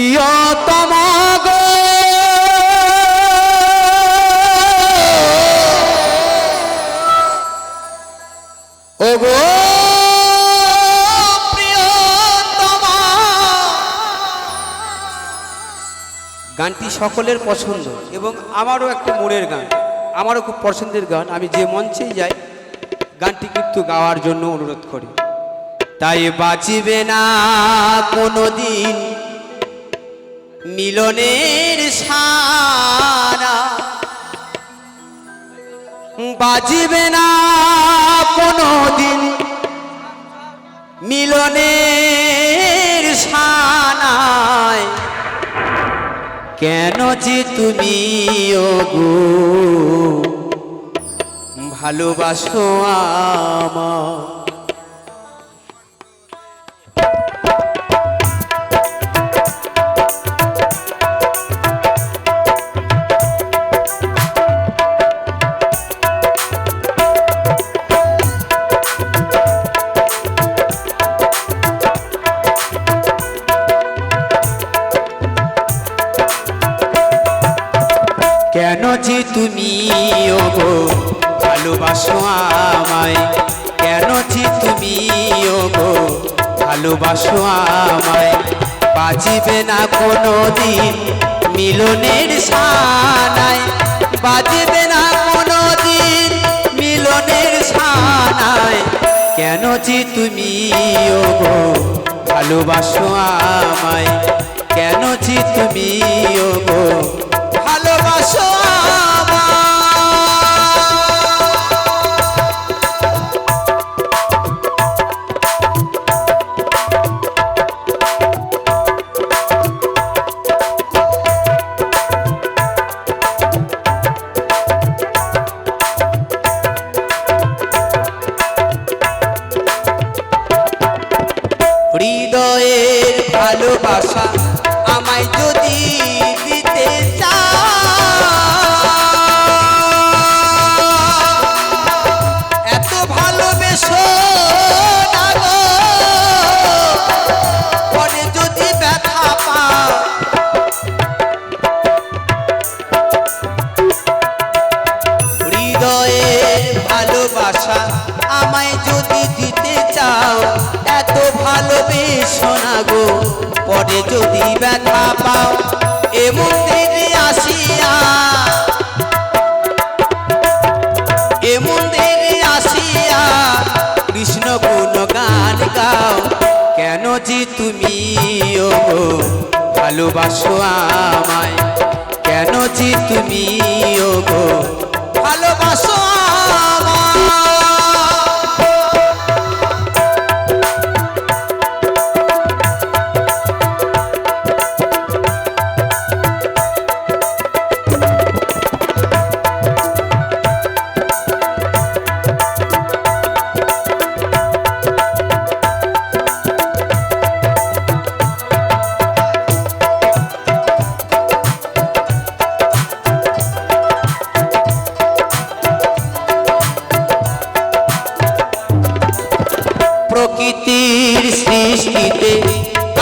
প্রিয়তম গানটি সকলের পছন্দ এবং আমারও একটা মনের গান, আমারও খুব পছন্দের গান। আমি যে মঞ্চেই যাই, গানটি কিন্তু গাওয়ার জন্য অনুরোধ করি। তাই বাঁচিবে না কোনো দিন মিলনের সারা। বাজিবে না কোনো দিন মিলনের সানায়। কেন যে তুমি ওগো ভালোবাসো আমার কেন যে তুমি, ওগো? ভালোবাসো আমায়। কেন যে তুমি, ওগো? ভালোবাসো আমায়। বাজিবে না কোনো দিন মিলনের সানায় বাজিবে না কোনো দিন মিলনের সানায় কেন যে তুমি, ওগো? ভালোবাসো আমায়। কেন যে তুমি, ওগো? কেন তুমি ও ভালোবাসো আমায়। কেন যে তুমি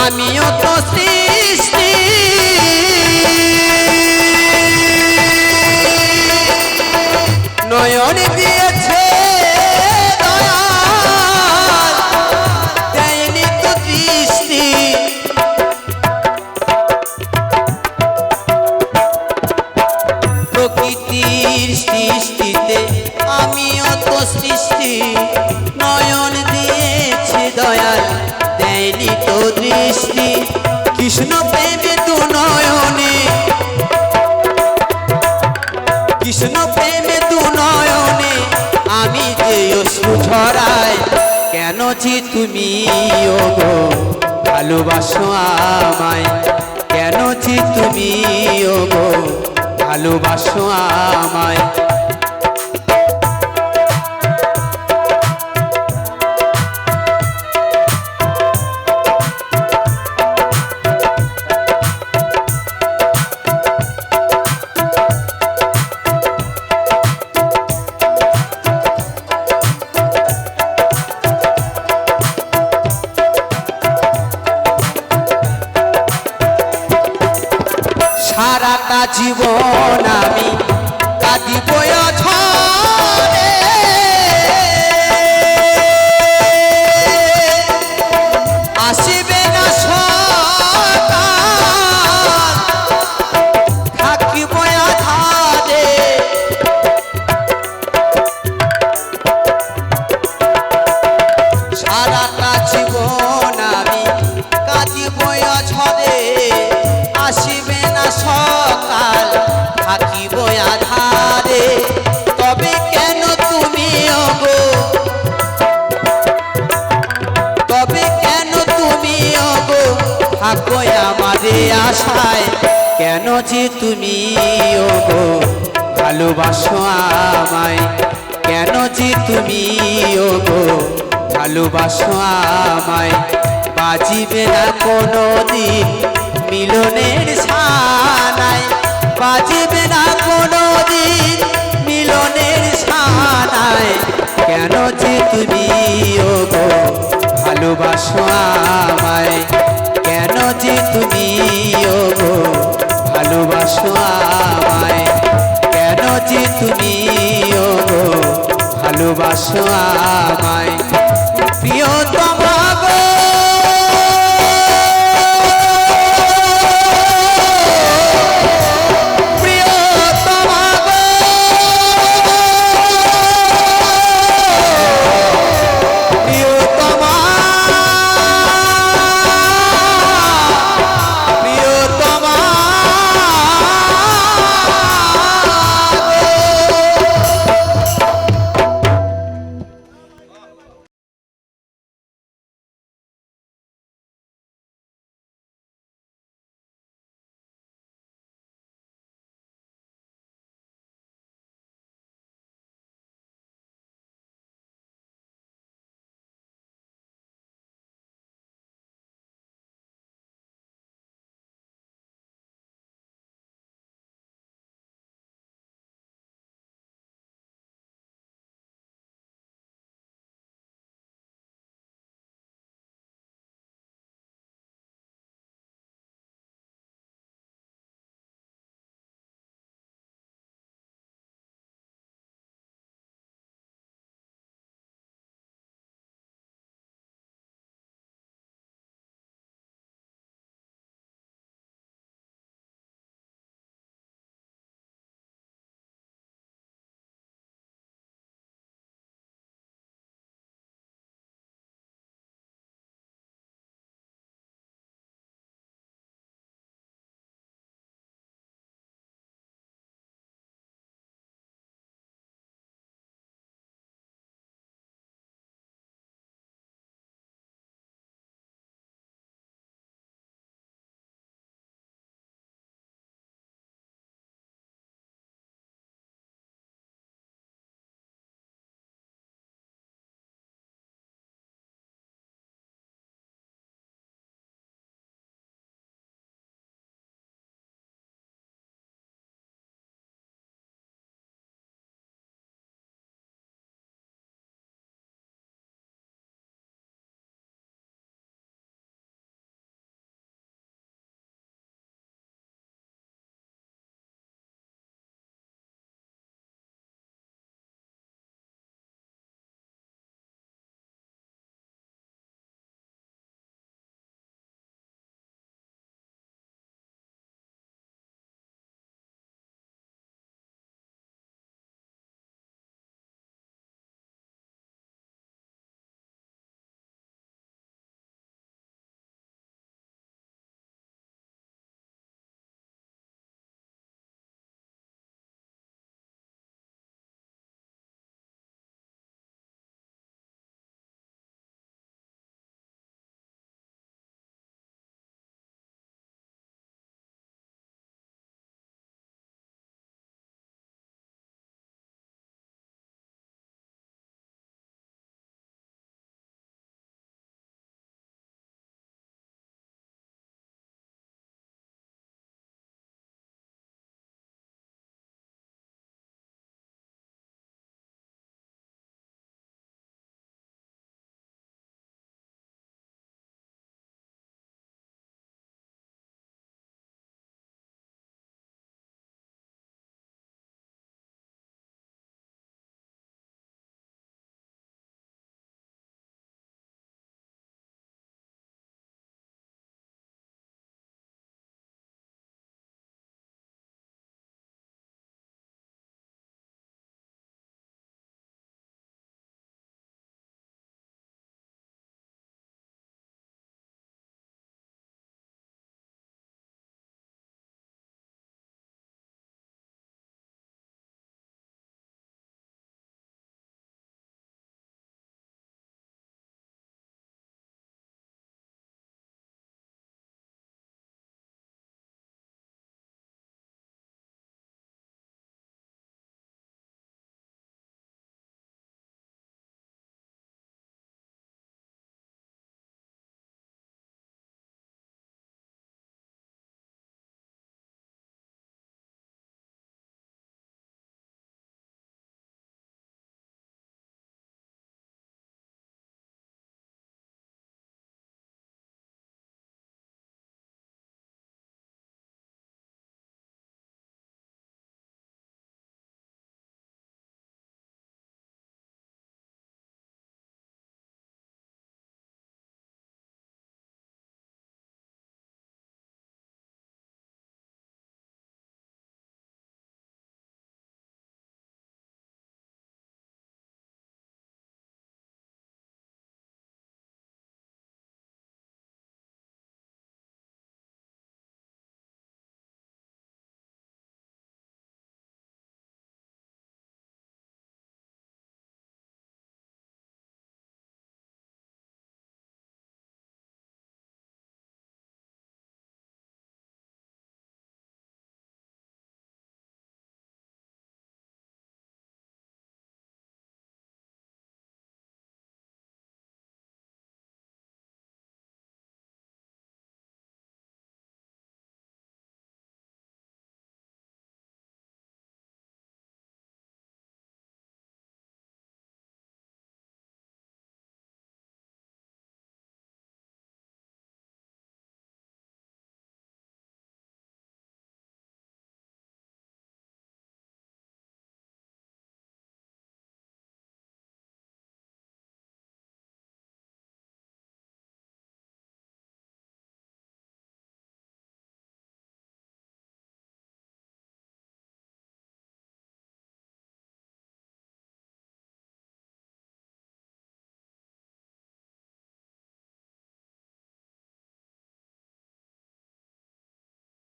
আমিও তো সৃষ্টি। নয়ন দিয়েছে দেয়নি তো দৃষ্টি প্রকৃতির সৃষ্টিতে আমিও তো সৃষ্টি। নয়ন দিয়েছে দয়াল দেয়নি তো দৃষ্টি, কৃষ্ণ প্রেমে তো নয়নে। কৃষ্ণ প্রেমে তু নয়নে, আমি যে অশ্রু ঝরাই, কেন যে তুমি ওগো? ভালোবাসো আমায়, কেন যে তুমি ওগো? ভালোবাসো আমায় সারাটা জীবন আমি কাঁদিব থাকো আমারে আশায়। কেন যে তুমি গো ভালোবাসো আমায়? কেন যে তুমি গো ভালোবাসো আমায়? বাজিবে না কোনো দিন মিলনের সানায় বাজিবে না কোনো দিন মিলনের সানায় কেন যে তুমি গো ভালোবাসো আমায়? ভালোবাসো আমায় প্রিয়তমা